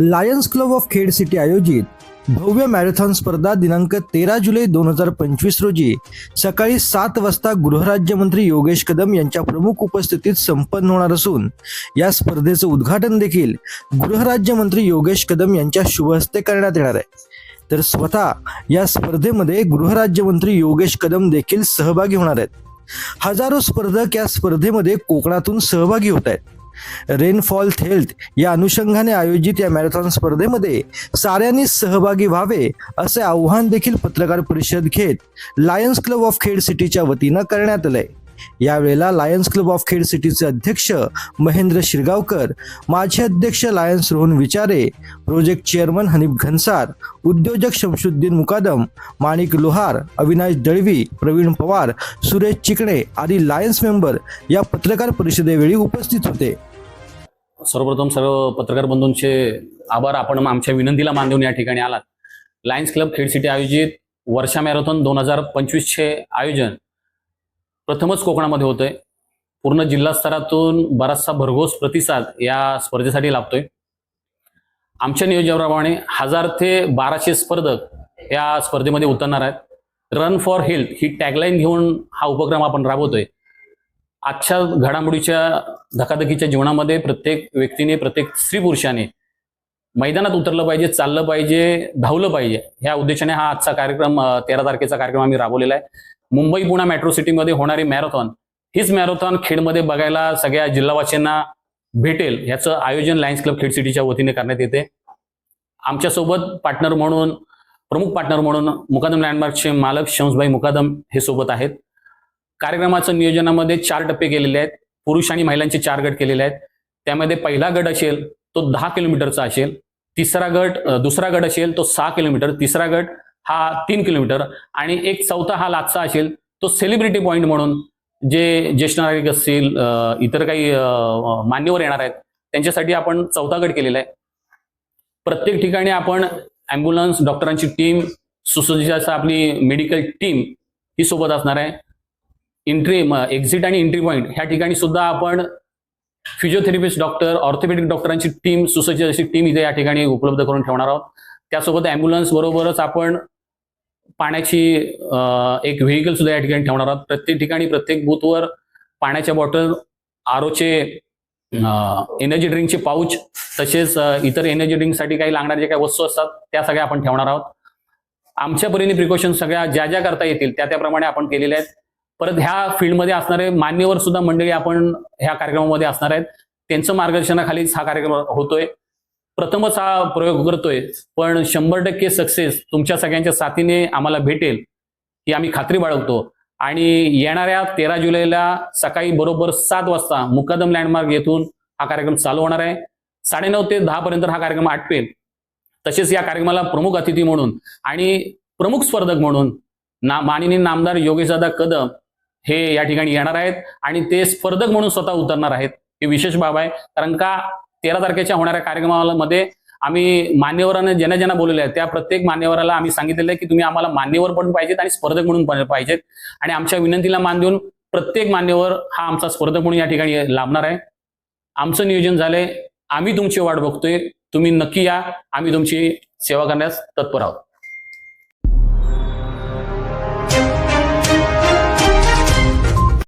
Lions club of Khed city आयोजित भव्य marathon स्पर्धा दिनांक तेरा जुलै दोन हजार पंचवीस रोजी सकाळी सात वाजता गृहराज्यमंत्री योगेश कदम यांच्या प्रमुख उपस्थितीत संपन्न होणार असून या स्पर्धेचं उद्घाटन देखील गृहराज्यमंत्री योगेश कदम यांच्या शुभहस्ते करण्यात येणार आहे. तर स्वतः या स्पर्धेमध्ये गृहराज्यमंत्री योगेश कदम देखील सहभागी होणार आहेत. हजारो स्पर्धक या स्पर्धेमध्ये कोकणातून सहभागी होत आहेत. रेनफॉल हेल्थ या अनुषंगाने आयोजित या मॅरेथॉन स्पर्धेमध्ये साऱ्यांनी सहभागी व्हावे असे आव्हान देखील पत्रकार परिषद घेत लायन्स क्लब ऑफ खेड सिटीच्या वतीनं करण्यात आलंय. यावेळेला लायन्स क्लब ऑफ खेड सिटीचे अध्यक्ष महेंद्र शिरगावकर माजी अध्यक्ष Lions Rohan Vichare project chairman Hanif Ghansar उद्योजक शमशुद्दीन मुकादम माणिक लोहार अविनाश दळवी प्रवीण पवार सुरेश चिकणे आदी लायन्स मेंबर या पत्रकार परिषदेवेळी उपस्थित होते. सर्वप्रथम सर्व पत्रकार बंधूंचे आभार. आपण आमच्या विनंतीला मान देऊन या ठिकाणी आलात. लायन्स क्लब खेड सिटी आयोजित वर्षा मॅरेथॉन दोन हजार पंचवीसचे आयोजन प्रथमच कोकणामध्ये होतंय. पूर्ण जिल्हा स्तरातून बराचसा भरघोस प्रतिसाद या स्पर्धेसाठी लाभतोय. आमच्या नियोजनाप्रमाणे हजार ते बाराशे स्पर्धक या स्पर्धेमध्ये उतरणार आहेत. रन फॉर हेल्थ ही टॅगलाईन घेऊन हा उपक्रम आपण राबवतोय. आजच्या घडामोडीच्या धकाधकीच्या जीवनामध्ये प्रत्येक व्यक्तीने प्रत्येक स्त्री पुरुषाने मैदानात उतरलं पाहिजे चाललं पाहिजे धावलं पाहिजे. ह्या उद्देशाने हा आजचा कार्यक्रम तेरा तारखेचा कार्यक्रम आम्ही राबवलेला आहे. मुंबई पुणा मेट्रो सिटीमध्ये होणारी मॅरेथॉन हीच मॅरेथॉन खेडमध्ये बघायला सगळ्या जिल्हावासींना भेटेल. ह्याचं आयोजन लायन्स क्लब खेड सिटीच्या वतीने करण्यात येते. आमच्यासोबत पार्टनर म्हणून प्रमुख पार्टनर म्हणून मुकादम लँडमार्कचे मालक शंसभाई मुकादम हे सोबत आहेत. कार्यक्रमाच्या नियोजनामध्ये चार टप्पे केलेले आहेत. पुरुष आणि महिलांचे चार गट केलेले आहेत. त्यामध्ये पहिला गट असेल तो दहा किलोमीटरचा असेल. तिसरा गट दुसरा गट असेल तो सहा किलोमीटर. तिसरा गट हा तीन किलोमीटर. आणि एक चौथा हा लाचचा असेल तो सेलिब्रिटी पॉईंट म्हणून जे ज्येष्ठ नागरिक असतील इतर काही मान्यवर येणार आहेत त्यांच्यासाठी आपण चौथा गट केलेला आहे. प्रत्येक ठिकाणी आपण अँब्युलन्स डॉक्टरांची टीम सुसज्ज असं आपली मेडिकल टीम ही सोबत असणार आहे. एंट्री एक्झिट आणि एंट्री पॉईंट ह्या ठिकाणी सुद्धा आपण फिजिओथेरपिस्ट डॉक्टर ऑर्थोपेडिक डॉक्टरांची टीम सुसज्ज अशी टीम इथे या ठिकाणी उपलब्ध करून ठेवणार आहोत. त्यासोबत अँब्युलन्स बरोबरच आपण पाण्याची एक व्हेकल सुद्धा या ठिकाणी ठेवणार आहोत. प्रत्येक ठिकाणी प्रत्येक बूथवर पाण्याच्या बॉटल आरोचे एनर्जी ड्रिंकचे पाऊच तसेच इतर एनर्जी ड्रिंकसाठी काही लागणाऱ्या ज्या काही वस्तू असतात त्या सगळ्या आपण ठेवणार आहोत. आमच्या परीने प्रिकॉशन सगळ्या ज्या ज्या करता येतील त्या त्याप्रमाणे आपण केलेल्या आहेत. परत ह्या फील्डमध्ये असणारे मान्यवर सुद्धा मंडळी आपण ह्या कार्यक्रमामध्ये असणार आहेत. त्यांचं मार्गदर्शनाखालीच हा कार्यक्रम होतोय. प्रथमच हा प्रयोग करतोय. पण शंभर टक्के सक्सेस तुमच्या सगळ्यांच्या साथीने आम्हाला भेटेल ही आम्ही खात्री बाळगतो. आणि येणाऱ्या तेरा जुलैला सकाळी बरोबर सात वाजता मुकादम लँडमार्क येथून हा कार्यक्रम चालू होणार आहे. साडेनऊ ते दहापर्यंत हा कार्यक्रम आटपेल. तसेच या कार्यक्रमाला प्रमुख अतिथी म्हणून आणि प्रमुख स्पर्धक म्हणून ना माननीय नामदार योगेशदादा कदम हे या ठिकाणी येणार आहेत. आणि ते स्पर्धक म्हणून स्वतः उतरणार आहेत. हे विशेष बाब आहे. कारण का तेरा तारखेच्या होणाऱ्या कार्यक्रमामध्ये आम्ही मान्यवरांना ज्यांना ज्यांना बोललेले आहेत त्या प्रत्येक मान्यवराला आम्ही सांगितलेलं आहे की तुम्ही आम्हाला मान्यवर पण पाहिजेत आणि स्पर्धक म्हणून पण पाहिजेत. आणि आमच्या विनंतीला मान देऊन प्रत्येक मान्यवर हा आमचा स्पर्धक म्हणून या ठिकाणी लाभणार आहे. आमचं नियोजन झालंय. आम्ही तुमची वाट बघतोय. तुम्ही नक्की या. आम्ही तुमची सेवा करण्यास तत्पर आहोत.